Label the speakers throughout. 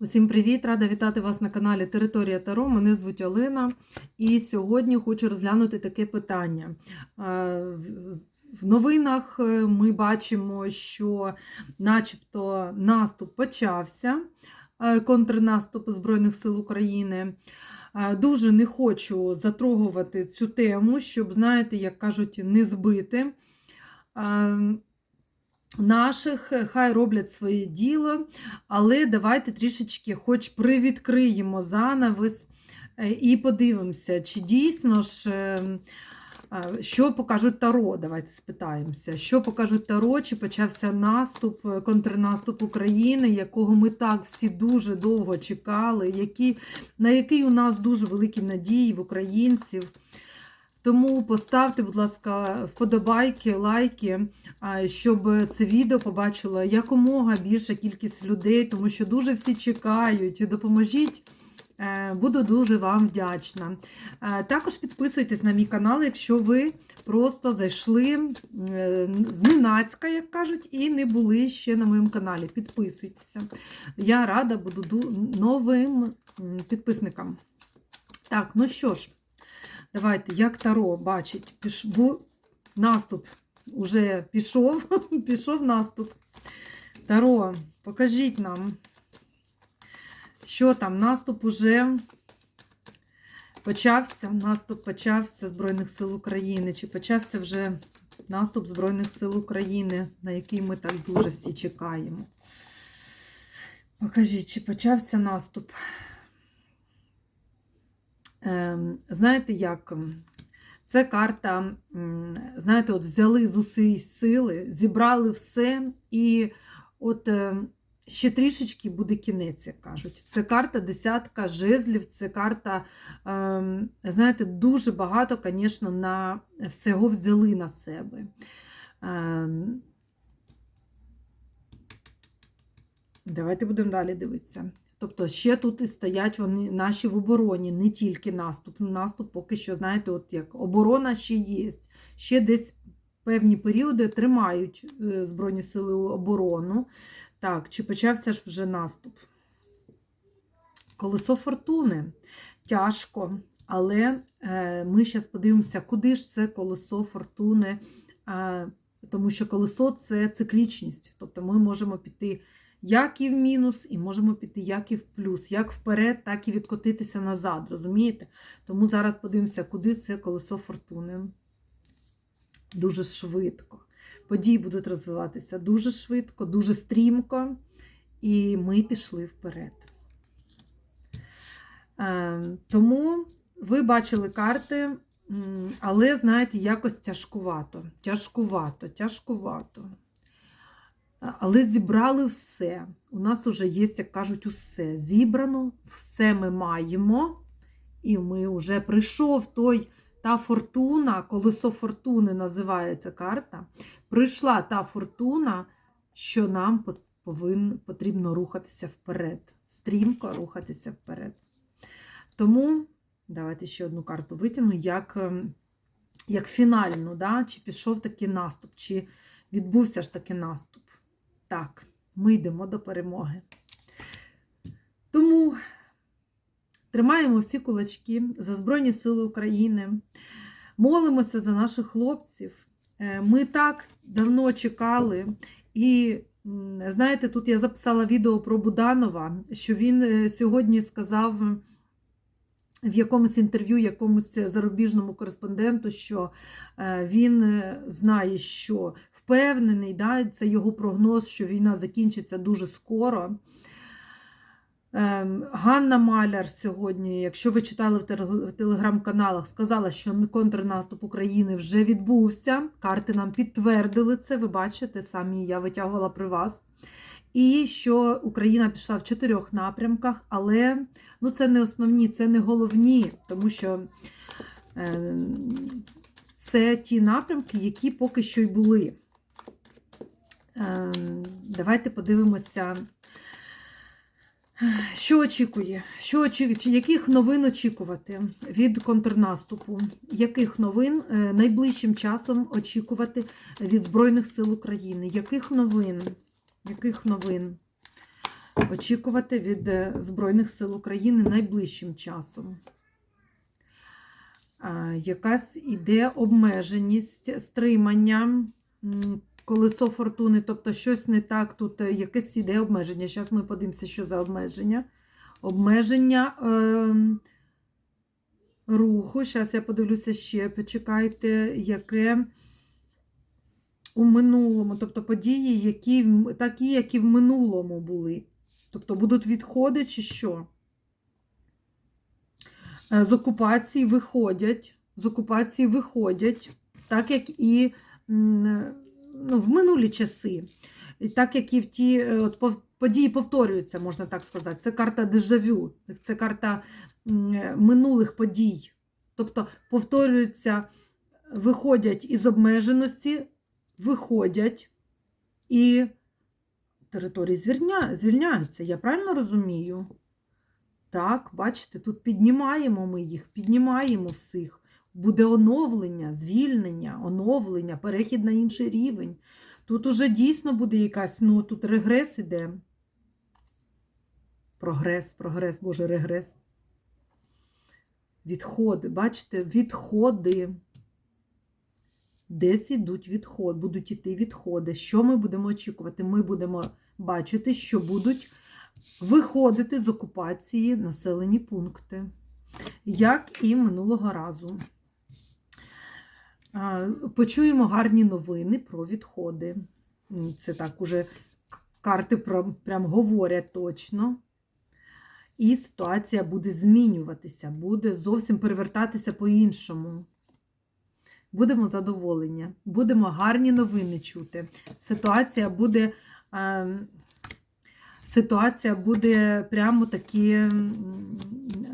Speaker 1: Усім привіт! Рада вітати вас на каналі Територія Таро. Мене звуть Олена, і сьогодні хочу розглянути таке питання. В- В новинах е, ми бачимо, що начебто наступ почався, е, контрнаступ Збройних сил України. Е, Дуже не хочу затрогувати цю тему, щоб, знаєте, як кажуть, не збити. Наших е, хай роблять своє діло, але давайте трішечки хоч привідкриємо занавес е, і подивимося, чи дійсно ж, е, що покажуть Таро. Давайте спитаємося, що покажуть Таро, чи почався наступ, контрнаступ України, якого ми так всі дуже довго чекали, які, на який у нас дуже великі надії в українців. Тому поставте, будь ласка, вподобайки, лайки, щоб це відео побачила якомога більша кількість людей, тому що дуже всі чекають. Допоможіть. Е, Буду дуже вам вдячна. Е, Також підписуйтесь на мій канал, якщо ви просто зайшли е, зненацька, як кажуть, і не були ще на моєму каналі. Підписуйтеся. Я рада буду новим підписникам. Так, ну що ж. Давайте, як Таро бачить, піш... бу... наступ уже пішов, пішов наступ. Таро, покажіть нам, що там, наступ уже почався, наступ почався Збройних сил України, чи почався вже наступ Збройних сил України, на який ми так дуже всі чекаємо. Покажіть, чи почався наступ. Ем, Знаєте, як? Це карта, знаєте, от взяли з усієї сили, зібрали все, і от е, ще трішечки буде кінець, як кажуть. Це карта десятка жезлів, це карта, ем, знаєте, дуже багато, звісно, на всього взяли на себе. Ем, Давайте будемо далі дивитися. Тобто ще тут і стоять вони наші в обороні, не тільки наступ. Наступ поки що, знаєте, от як оборона ще є. Ще десь певні періоди тримають е, Збройні сили оборону. Так, чи почався ж вже наступ? Колесо фортуни. Тяжко, але е, ми зараз подивимося, куди ж це колесо фортуни, тому що колесо це циклічність. Тобто ми можемо піти як і в мінус, і можемо піти як і в плюс, як вперед, так і відкотитися назад. Розумієте? Тому зараз подивимося, куди це колесо фортуни. Дуже швидко. Події будуть розвиватися дуже швидко, дуже стрімко, і ми пішли вперед. Е, Тому ви бачили карти, але, знаєте, якось тяжкувато. Тяжкувато, тяжкувато. Але зібрали все. У нас вже є, як кажуть, усе. Зібрано, все ми маємо. І ми вже прийшов той, та фортуна, колесо фортуни називається карта. Прийшла та фортуна, що нам повин, потрібно рухатися вперед. Стрімко рухатися вперед. Тому давайте ще одну карту витягну, як, ем, як фінальну, да? чи пішов такий наступ, чи відбувся ж таки наступ. Так, ми йдемо до перемоги. Тому тримаємо всі кулачки за Збройні Сили України, молимося за наших хлопців. Е, Ми так давно чекали. І знаєте, тут я записала відео про Буданова, що він е, сьогодні сказав в якомусь інтерв'ю, якомусь зарубіжному кореспонденту, що е, він знає, що впевнений, да, це його прогноз, що війна закінчиться дуже скоро. Ем, Ганна Маляр сьогодні, якщо ви читали в телеграм-каналах, сказала, що контрнаступ України вже відбувся. Карти нам підтвердили це. Ви бачите, самі я витягувала при вас. І що Україна пішла в чотирьох напрямках, але ну, це не основні, це не головні, тому що е, це ті напрямки, які поки що й були. Е, давайте подивимося, що очікує, що очікує, яких новин очікувати від контрнаступу, яких новин е, найближчим часом очікувати від Збройних сил України, яких новин? Яких новин? очікувати від е, Збройних сил України найближчим часом? Якась іде обмеженість, стримання, колесо фортуни, тобто щось не так, тут е, якесь іде обмеження. Зараз ми подивимося, що за обмеження. Обмеження е, руху. Зараз я подивлюся ще, почекайте, яке у минулому, тобто події, які, такі, які в минулому були. Тобто будуть відходи чи що? Е, З окупації виходять, з окупації виходять, так як і ну, в минулі часи, так як і в ті е, от, події повторюються, можна так сказати. Це карта дежавю, це карта е, минулих подій. Тобто повторюються, виходять із обмеженості, виходять і території звільня... звільняються. Я правильно розумію? Так, бачите, тут піднімаємо ми їх, піднімаємо всіх. Буде оновлення, звільнення, оновлення, перехід на інший рівень. Тут уже дійсно буде якась, ну тут регрес іде. Прогрес, прогрес, Боже, регрес. Відходи, бачите, відходи. Десь ідуть відходи, будуть іти відходи. Що ми будемо очікувати? Ми будемо бачити, що будуть виходити з окупації населені пункти, як і минулого разу. Почуємо гарні новини про відходи. Це так уже карти прям говорять точно. І ситуація буде змінюватися, буде зовсім перевертатися по-іншому. Будемо задоволені, будемо гарні новини чути. Ситуація буде. Ситуація буде прямо таки, м,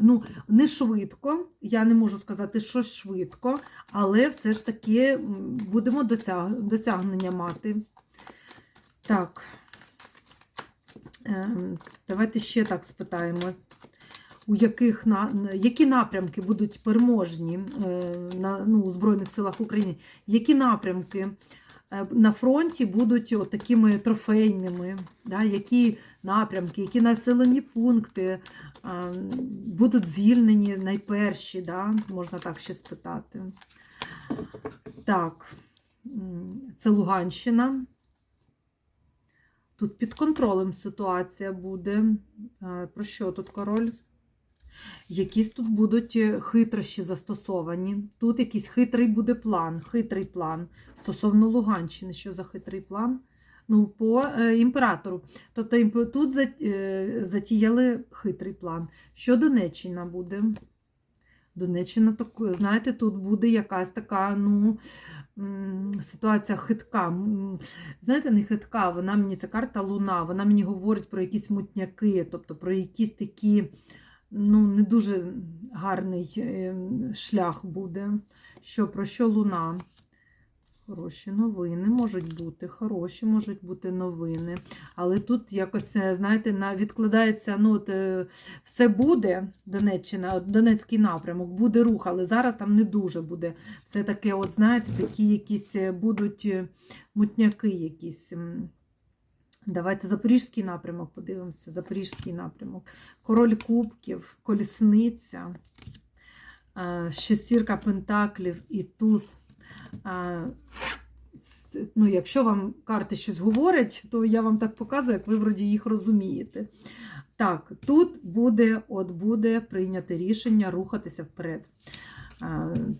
Speaker 1: ну, не швидко. Я не можу сказати, що швидко, але все ж таки будемо досяг... досягнення мати. Так. Ем, Давайте ще так спитаємо. У яких які напрямки будуть переможні е, на ну, у Збройних силах України? Які напрямки е, на фронті будуть такими трофейними? Да? Які напрямки, які населені пункти е, будуть звільнені найперші? Да? Можна так ще спитати. Так, це Луганщина. Тут під контролем ситуація буде. Е, Про що тут король? Якісь тут будуть е, хитрощі застосовані. Тут якийсь хитрий буде план, хитрий план стосовно Луганщини. Що за хитрий план? Ну, по е, імператору. Тобто тут е, затіяли хитрий план. Що Донеччина буде? Донеччина, так, знаєте, тут буде якась така, ну, ситуація хитка. Знаєте, не хитка, вона мені ця карта Луна, вона мені говорить про якісь мутняки, тобто про якісь такі, ну, не дуже гарний е, шлях буде. Що, про що Луна? Хороші новини можуть бути, хороші можуть бути новини. Але тут якось, е, знаєте, на відкладається, ну, от, е, все буде, Донеччина, Донецький напрямок, буде рух, але зараз там не дуже буде. Все таке, от, знаєте, такі якісь е, будуть мутняки якісь. Давайте Запорізький напрямок подивимося. Запорізький напрямок. Король Кубків, колісниця, шестірка пентаклів і туз. Ну, якщо вам карти щось говорять, то я вам так показую, як ви вроді їх розумієте. Так, тут буде, от буде прийняти рішення рухатися вперед.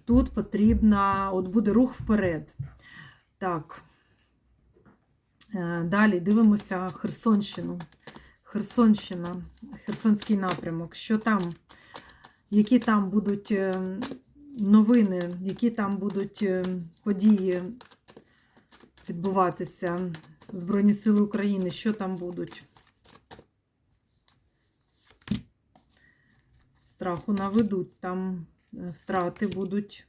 Speaker 1: Тут потрібна, от буде рух вперед. Так. Е, Далі дивимося Херсонщину. Херсонщина, Херсонський напрямок. Що там? Які там будуть е, новини, які там будуть е, події відбуватися? Збройні Сили України, що там будуть? Страху наведуть, там е, втрати будуть.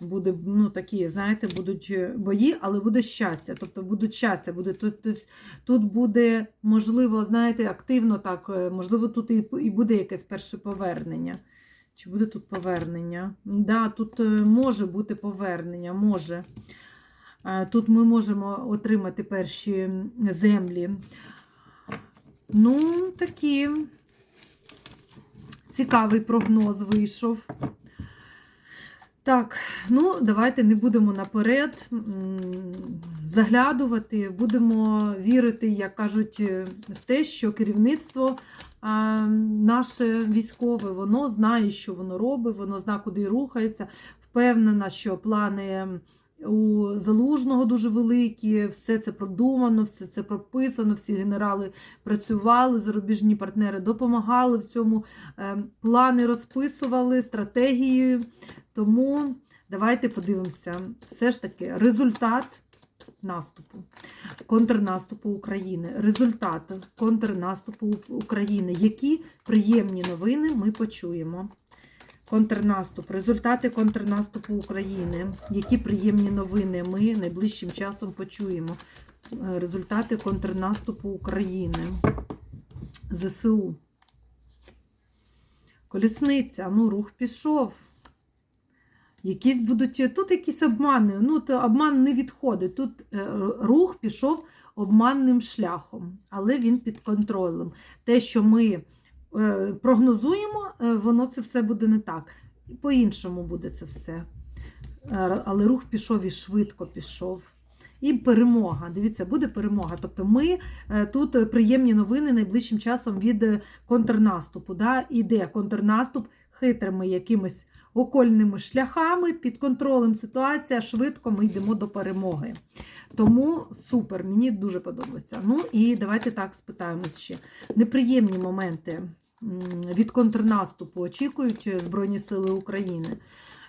Speaker 1: Буде, ну, такі, знаєте, будуть е, бої, але буде щастя. Тобто будуть щастя. Буде, тут, тут, тут буде, можливо, знаєте, активно так, можливо, тут і, і буде якесь перше повернення. Чи буде тут повернення? Да, тут е, може бути повернення, може. Е, Тут ми можемо отримати перші землі. Ну, такі цікавий прогноз вийшов. Так, ну давайте не будемо наперед заглядувати, будемо вірити, як кажуть, в те, що керівництво наше військове, воно знає, що воно робить, воно знає, куди рухається. Впевнена, що плани у залужного дуже великі, все це продумано, все це прописано, всі генерали працювали, зарубіжні партнери допомагали в цьому, е, плани розписували, стратегії. Тому давайте подивимося, все ж таки, результат наступу, контрнаступу України. Результат контрнаступу України. Які приємні новини ми почуємо? Контрнаступ, результати контрнаступу України. Які приємні новини ми найближчим часом почуємо? Результати контрнаступу України. ЗСУ. Колісниця, ну, рух пішов. Якісь будуть. Тут якісь обмани. Ну, то обман не відходить. Тут е, рух пішов обманним шляхом, але він під контролем. Те, що ми е, прогнозуємо, е, воно це все буде не так. По-іншому буде це все. Е, Але рух пішов і швидко пішов. І перемога. Дивіться, буде перемога. Тобто ми е, тут е, приємні новини найближчим часом від е, контрнаступу. Да? Іде контрнаступ хитрими якимись окольними шляхами, під контролем ситуація, швидко ми йдемо до перемоги. Тому супер, мені дуже подобається. Ну і давайте так спитаємось ще. Неприємні моменти від контрнаступу очікують Збройні Сили України.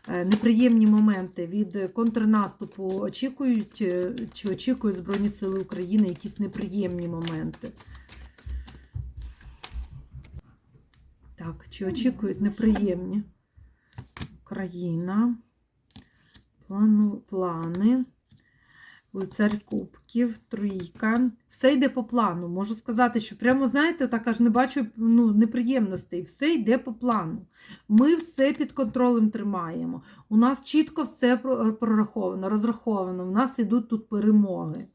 Speaker 1: Е, Неприємні моменти від контрнаступу очікують, е, чи очікують Збройні Сили України якісь неприємні моменти. Так, чи очікують неприємні? Україна. Плану, плани. Лицар Кубків, трійка. Все йде по плану. Можу сказати, що прямо, знаєте, так аж не бачу ну, неприємностей. Все йде по плану. Ми все під контролем тримаємо. У нас чітко все прораховано, розраховано. У нас йдуть тут перемоги.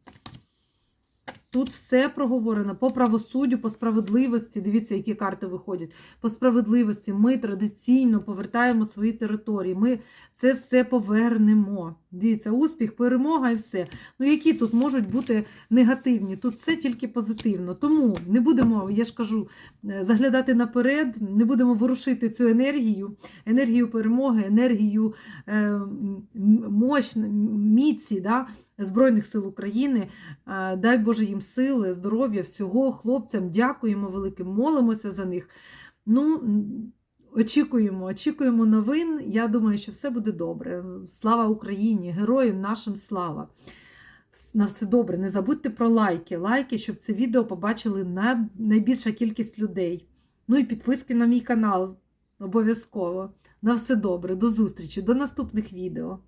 Speaker 1: Тут все проговорено по правосуддю, по справедливості. Дивіться, які карти виходять. По справедливості ми традиційно повертаємо свої території. Ми це все повернемо. Дивіться, успіх, перемога і все. Ну, які тут можуть бути негативні? Тут все тільки позитивно. Тому не будемо, я ж кажу, е, заглядати наперед, не будемо ворушити цю енергію, енергію перемоги, енергію е, мощ, міці да, Збройних сил України. Дай Боже їм сили, здоров'я, всього хлопцям. Дякуємо великим, молимося за них. Ну, Очікуємо, очікуємо новин. Я думаю, що все буде добре. Слава Україні, героям нашим слава. На все добре. Не забудьте про лайки. Лайки, щоб це відео побачили найбільша кількість людей. Ну і підписки на мій канал обов'язково. На все добре. До зустрічі, до наступних відео.